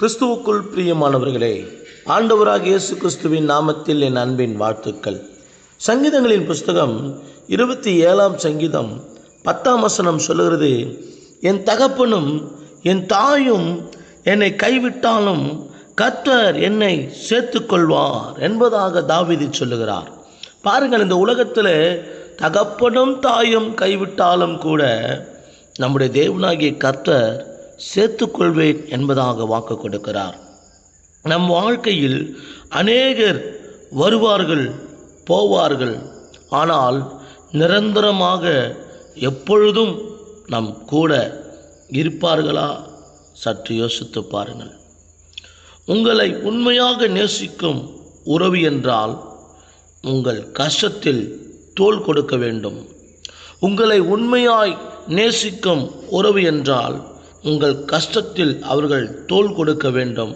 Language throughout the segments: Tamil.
கிறிஸ்துவுக்குள் பிரியமானவர்களே ஆண்டவராக இயேசு கிறிஸ்துவின் நாமத்தில் என் அன்பின் வாழ்த்துக்கள். சங்கீதங்களின் புஸ்தகம் இருபத்தி ஏழாம் சங்கீதம் பத்தாம் வசனம் சொல்லுகிறது என் தகப்பனும் என் தாயும் என்னை கைவிட்டாலும் கர்த்தர் என்னை சேர்த்துக்கொள்வார் என்பதாக தாவிதி சொல்லுகிறார். பாருங்கள் இந்த உலகத்தில் தகப்பனும் தாயும் கைவிட்டாலும் கூட நம்முடைய தேவனாகிய கர்த்தர் சேர்த்துக்கொள்வேன் என்பதாக வாக்கு கொடுக்கிறார். நம் வாழ்க்கையில் அநேகர் வருவார்கள் போவார்கள். ஆனால் நிரந்தரமாக எப்பொழுதும் நம் கூட இருப்பார்களா? சற்று யோசித்து பாருங்கள். உங்களை உண்மையாக நேசிக்கும் உறவு என்றால் உங்கள் கஷ்டத்தில் தோள் கொடுக்க வேண்டும். உங்களை உண்மையாய் நேசிக்கும் உறவு என்றால் உங்கள் கஷ்டத்தில் அவர்கள் தோள் கொடுக்க வேண்டும்.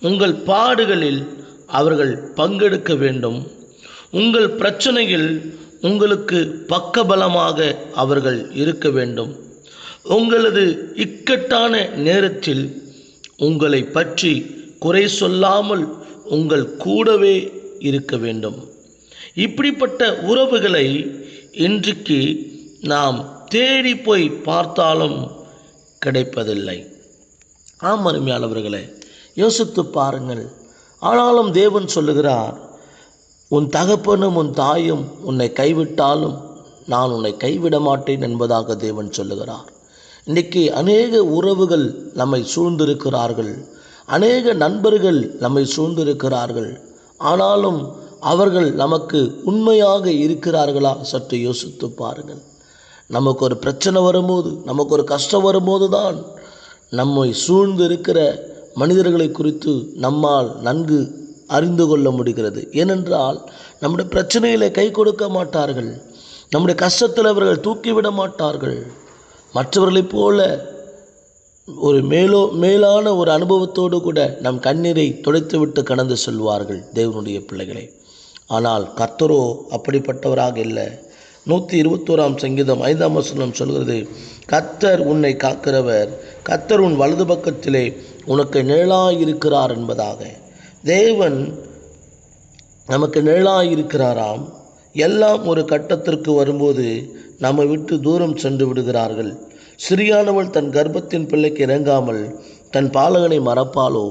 உங்கள் பாடுகளில் அவர்கள் பங்கெடுக்க வேண்டும். உங்கள் பிரச்சனையில் உங்களுக்கு பக்கபலமாக அவர்கள் இருக்க வேண்டும். உங்களது இக்கட்டான நேரத்தில் உங்களை பற்றி குறை சொல்லாமல் உங்கள் கூடவே இருக்க வேண்டும். இப்படிப்பட்ட உறவுகளை இன்றைக்கு நாம் தேடி போய் பார்த்தாலும் கிடைப்பதில்லை. ஆம் அருமையானவர்களே யோசித்து பாருங்கள். ஆனாலும் தேவன் சொல்லுகிறார் உன் தகப்பனும் உன் தாயும் உன்னை கைவிட்டாலும் நான் உன்னை கைவிட மாட்டேன் என்பதாக தேவன் சொல்லுகிறார். இன்றைக்கி அநேக உறவுகள் நம்மை சூழ்ந்திருக்கிறார்கள். அநேக நண்பர்கள் நம்மை சூழ்ந்திருக்கிறார்கள். ஆனாலும் அவர்கள் நமக்கு உண்மையாக இருக்கிறார்களா சற்று யோசித்து பாருங்கள். நமக்கு ஒரு பிரச்சனை வரும்போது நமக்கு ஒரு கஷ்டம் வரும்போது தான் நம்மை சூழ்ந்து இருக்கிற மனிதர்களை குறித்து நம்மால் நன்கு அறிந்து கொள்ள முடிகிறது. ஏனென்றால் நம்முடைய பிரச்சனைகளை கை கொடுக்க மாட்டார்கள். நம்முடைய கஷ்டத்தில் அவர்கள் தூக்கிவிட மாட்டார்கள். மற்றவர்களைப் போல ஒரு மேலோ மேலான ஒரு அனுபவத்தோடு கூட நம் கண்ணீரை துடைத்துவிட்டு கடந்து செல்வார்கள் தேவனுடைய பிள்ளைகளை. ஆனால் கர்த்தரோ அப்படிப்பட்டவராக இல்லை. நூற்றி இருபத்தோராம் சங்கீதம் ஐந்தாம் வசனம் சொல்கிறது கத்தர் உன்னை காக்கிறவர் கத்தர் உன் வலது பக்கத்திலே உனக்கு நிழலாயிருக்கிறார் என்பதாக. தேவன் நமக்கு நிழலாயிருக்கிறாராம். எல்லாம் ஒரு கட்டத்திற்கு வரும்போது நம்மை விட்டு தூரம் சென்று விடுகிறார்கள். சிறியானவள் தன் கர்ப்பத்தின் பிள்ளைக்கு இறங்காமல் தன் பாலகனை மறப்பாலோ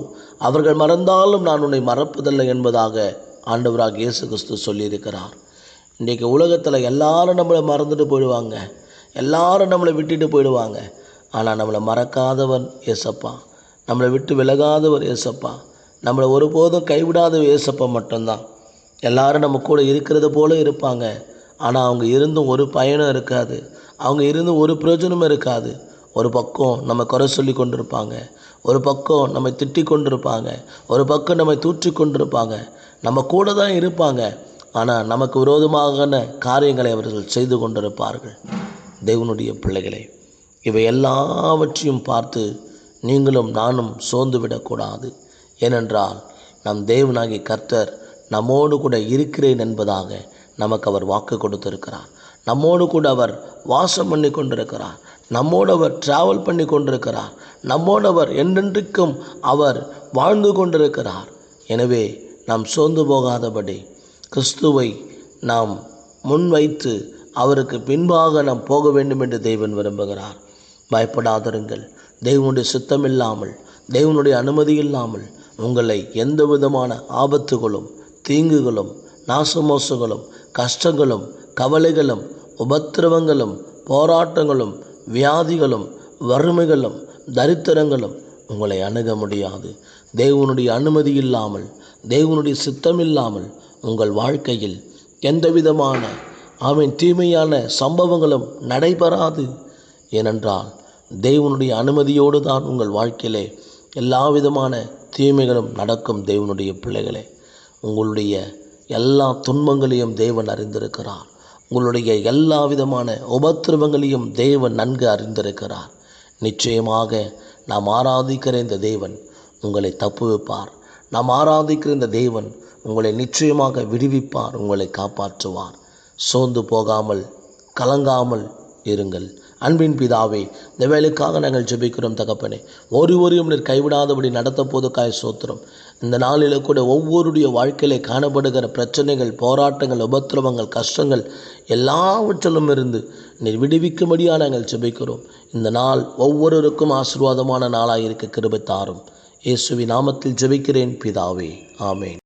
அவர்கள் மறந்தாலும் நான் உன்னை மறப்பதில்லை என்பதாக ஆண்டவராக இயேசு கிறிஸ்து சொல்லியிருக்கிறார். இன்றைக்கி உலகத்தில் எல்லாரும் நம்மளை மறந்துட்டு போயிடுவாங்க. எல்லாரும் நம்மளை விட்டுட்டு போயிடுவாங்க. ஆனால் நம்மளை மறக்காதவர் ஏசப்பா நம்மளை விட்டு விலகாதவர் ஏசப்பா நம்மளை ஒருபோதும் கைவிடாத ஏசப்பா மட்டும்தான். எல்லாரும் நம்ம கூட இருக்கிறது போல இருப்பாங்க. ஆனால் அவங்க இருந்தும் ஒரு பயனும் இருக்காது. அவங்க இருந்தும் ஒரு பிரயோஜனமும் இருக்காது. ஒரு பக்கம் நம்ம குறை சொல்லி கொண்டிருப்பாங்க. ஒரு பக்கம் நம்மை திட்டி கொண்டிருப்பாங்க. ஒரு பக்கம் நம்மை தூற்றி கொண்டிருப்பாங்க. நம்ம கூட தான் இருப்பாங்க. ஆனால் நமக்கு விரோதமான காரியங்களை அவர்கள் செய்து கொண்டிருப்பார்கள். தேவனுடைய பிள்ளைகளை இவை எல்லாவற்றையும் பார்த்து நீங்களும் நானும் சோர்ந்து விடக்கூடாது. ஏனென்றால் நம் தேவனாகி கர்த்தர் நம்மோடு கூட இருக்கிறேன் என்பதாக நமக்கு அவர் வாக்கு கொடுத்திருக்கிறார். நம்மோடு கூட அவர் வாசம் பண்ணி கொண்டிருக்கிறார். நம்மோடு அவர் டிராவல் பண்ணி கொண்டிருக்கிறார். நம்மோடு அவர் என்றென்றைக்கும் அவர் வாழ்ந்து கொண்டிருக்கிறார். எனவே நாம் சோர்ந்து போகாதபடி கிறிஸ்துவை நாம் முன்வைத்து அவருக்கு பின்பாக நாம் போக வேண்டும் என்று தேவன் விரும்புகிறார். பயப்படாதிருங்கள். தெய்வனுடைய சித்தம் இல்லாமல் தெய்வனுடைய அனுமதி இல்லாமல் உங்களை எந்த விதமான ஆபத்துகளும் தீங்குகளும் நாசமோசங்களும் கஷ்டங்களும் கவலைகளும் உபத்திரவங்களும் போராட்டங்களும் வியாதிகளும் வறுமைகளும் தரித்திரங்களும் உங்களை அணுக முடியாது. தேவனுடைய அனுமதி இல்லாமல் தேவனுடைய சித்தம் இல்லாமல் உங்கள் வாழ்க்கையில் எந்த விதமான அவன் தீமையான சம்பவங்களும் நடைபெறாது. ஏனென்றால் தேவனுடைய அனுமதியோடு தான் உங்கள் வாழ்க்கையிலே எல்லா விதமான தீமைகளும் நடக்கும் தேவனுடைய பிள்ளைகளே. உங்களுடைய எல்லா துன்பங்களையும் தேவன் அறிந்திருக்கிறார். உங்களுடைய எல்லா விதமான உபத்திரவங்களையும் தேவன் நன்கு அறிந்திருக்கிறார். நிச்சயமாக நாம் ஆராதிக்கிற இந்த தேவன் உங்களை தப்புவிப்பார். நாம் ஆராதிக்கிற இந்த தேவன் உங்களை நிச்சயமாக விடுவிப்பார் உங்களை காப்பாற்றுவார். சோர்ந்து போகாமல் கலங்காமல் இருங்கள். அன்பின் பிதாவே இந்த வேலைக்காக நாங்கள் ஜெபிக்கிறோம் தகப்பனே. ஒரு ஒருவரையும் நீர் கைவிடாதபடி நடத்த போதுக்காய் சோத்திரம். இந்த நாளில் கூட ஒவ்வொருடைய வாழ்க்கையிலே காணப்படுகிற பிரச்சனைகள் போராட்டங்கள் உபத்திரவங்கள் கஷ்டங்கள் எல்லாவற்றிலும் இருந்து நீர் விடுவிக்கும்படியாக நாங்கள் ஜெபிக்கிறோம். இந்த நாள் ஒவ்வொருவருக்கும் ஆசீர்வாதமான நாளாக இருக்க கிருபை தாரும். இயேசுவி நாமத்தில் ஜெபிக்கிறேன் பிதாவே. ஆமேன்.